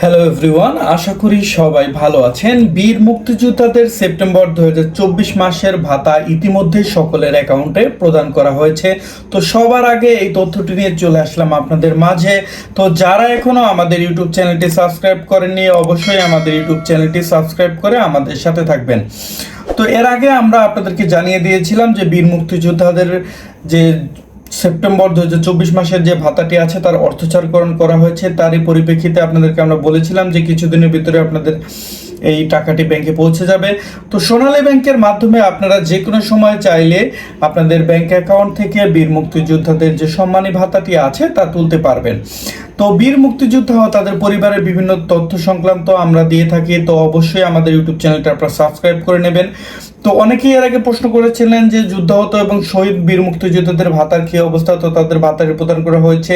Hello everyone আশা করি সবাই ভালো আছেন। বীর মুক্তিযোদ্ধাদের সেপ্টেম্বর দু হাজার চব্বিশ মাসের ভাতা ইতিমধ্যে সকলের অ্যাকাউন্টে প্রদান করা হয়েছে। তো সবার আগে এই তথ্যটি নিয়ে চলে আসলাম আপনাদের মাঝে। তো যারা এখনও আমাদের ইউটিউব চ্যানেলটি সাবস্ক্রাইব করেননি, অবশ্যই আমাদের ইউটিউব চ্যানেলটি সাবস্ক্রাইব করে আমাদের সাথে থাকবেন। তো এর আগে আমরা আপনাদেরকে জানিয়ে দিয়েছিলাম যে বীর মুক্তিযোদ্ধাদের যে সেপ্টেম্বর দুহাজার চব্বিশ মাসের যে ভাতাটি আছে তার অর্থচারকরণ করা হয়েছে। তারই পরিপ্রেক্ষিতে আপনাদেরকে আমরা বলেছিলাম যে কিছুদিনের ভিতরে আপনাদের এই টাকাটি ব্যাংকে পৌঁছে যাবে। তো সোনালী ব্যাংকের মাধ্যমে আপনারা যে কোনো সময় চাইলে আপনাদের ব্যাংক অ্যাকাউন্ট থেকে বীর মুক্তিযোদ্ধাদের যে সম্মানী ভাতাটি আছে তা তুলতে পারবেন। তো বীর মুক্তিযোদ্ধা ও তাদের পরিবারের বিভিন্ন তথ্য সংক্রান্ত আমরা দিয়ে থাকি, তো অবশ্যই আমাদের ইউটিউব চ্যানেলটা আপনারা সাবস্ক্রাইব করে নেবেন। তো অনেকেই এর আগে প্রশ্ন করেছিলেন যে যুদ্ধাহত এবং শহীদ বীর মুক্তিযোদ্ধাদের ভাতার কী অবস্থা? তো তাদের ভাতার প্রদান করা হয়েছে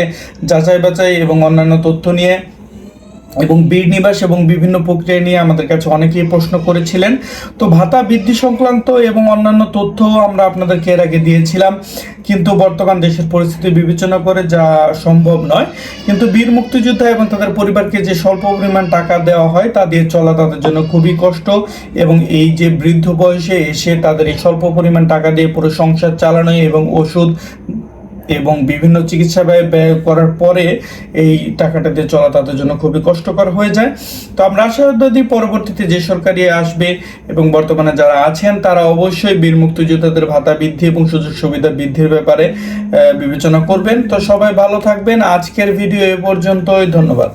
যাচাই বাছাই এবং অন্যান্য তথ্য নিয়ে। এবং বীর নিবাস এবং বিভিন্ন প্রক্রিয়া নিয়ে আমাদের কাছে অনেকেই প্রশ্ন করেছিলেন। তো ভাতা বৃদ্ধি সংক্রান্ত এবং অন্যান্য তথ্য আমরা আপনাদেরকে এর আগে দিয়েছিলাম। কিন্তু বর্তমান দেশের পরিস্থিতি বিবেচনা করে যা সম্ভব নয়। কিন্তু বীর মুক্তিযোদ্ধা এবং তাদের পরিবারকে যে স্বল্প পরিমাণ টাকা দেওয়া হয়, তা দিয়ে চলা তাদের জন্য খুবই কষ্ট এবং এই যে বৃদ্ধ বয়সে এসে তাদের এই স্বল্প পরিমাণ টাকা দিয়ে পুরো সংসার চালানো এবং ওষুধ এবং বিভিন্ন চিকিৎসা ব্যয় ব্যয় করার পরে এই টাকাটা দিয়ে চলা তাদের জন্য খুবই কষ্টকর হয়ে যায়। তো আমরা আশা আশাবাদী পরবর্তীতে যে সরকারি আসবে এবং বর্তমানে যারা আছেন, তারা অবশ্যই বীর মুক্তিযোদ্ধাদের ভাতা বৃদ্ধি এবং সুযোগ সুবিধা বৃদ্ধির ব্যাপারে বিবেচনা করবেন। তো সবাই ভালো থাকবেন। আজকের ভিডিও এ পর্যন্তই। ধন্যবাদ।